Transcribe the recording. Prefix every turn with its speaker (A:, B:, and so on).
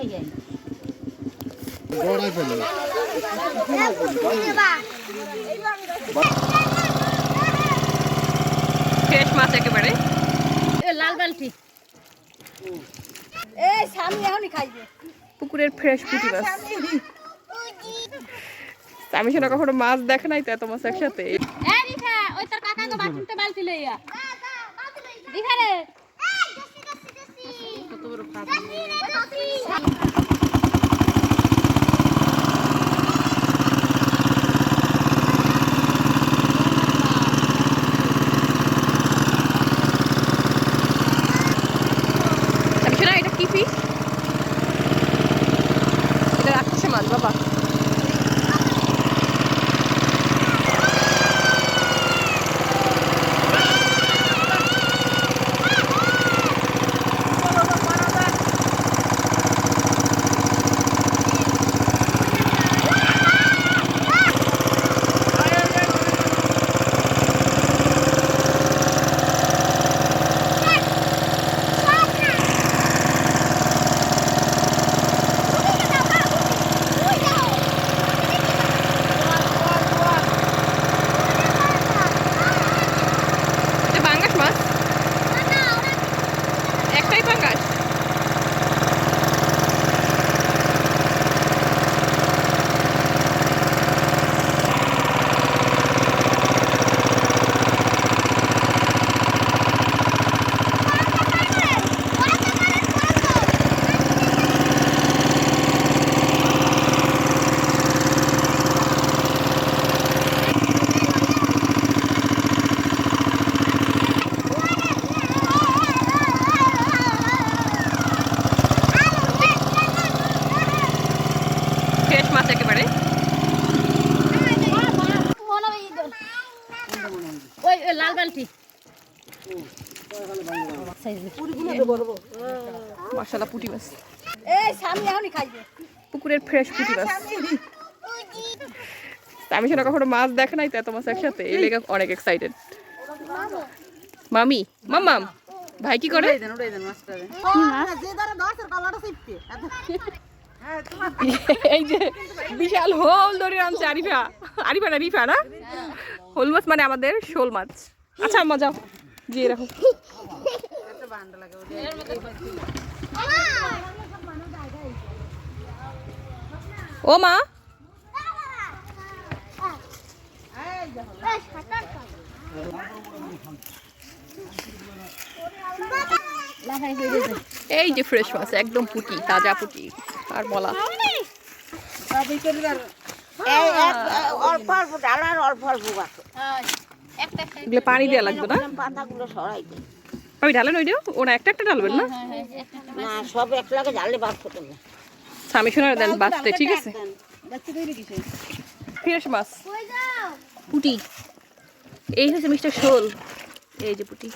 A: ফেলে
B: ফ্রেশ মাছ একেবারে।
C: লাল এই এখনই খাইবে।
B: পুকুরের ফ্রেশ পুঁটি মাছ। আমি শোনা কখনো মাছ দেখে নাই তো এত মাছ একসাথে?
C: ওই তোর কাকাকে বাথরুমতে বালতি লইয়া রিফা রে।
B: আমি শোনা এটা কি ফিশ এটা রাক্ষসে মাছ বাবা এটা পাঙ্গাস মাছ একটাই পাঙ্গাস ফ্রেশ মাছ একেবারে
C: ওই ওই লাল বালতি
B: মশলা পুঁটি মাছ।
C: এই সামনে এখনই খাইবে।
B: পুকুরের ফ্রেশ পুঁটি মাছ। আমি শোনা কখনো মাছ দেখে নাই তো এত মাছ একসাথে। এই লেগে অনেক এক্সাইটেড মামি মাম্মাম ভাই কি করে? এই যে বিশাল হোল ধরে আনছে আরিফা। আরিফা না রিফা না? হোল মাছ মানে আমাদের শোল মাছ। আচ্ছা আম্মা যাও। রাখো। ও মা। এই যে ফ্রেশ মাছ, একদম পুটি, তাজা পুটি, আর বলা।
D: অল্প অল্প ডালার অল্প অল্প গাছে
B: এগুলো পানি দেওয়া লাগবে না?
D: পাতাগুলো সরাই দিই
B: আমি ঢালেন ওই ওরা একটা একটা ঢালবেন না?
D: না সব একলাগে জালে বাদ করতে না।
B: স্বামী শোনার দেন বাঁচতে ঠিক আছে? ফ্রেশ মাছ পুটি। এই হচ্ছে মিস্টার শোল। এই যে পুটি।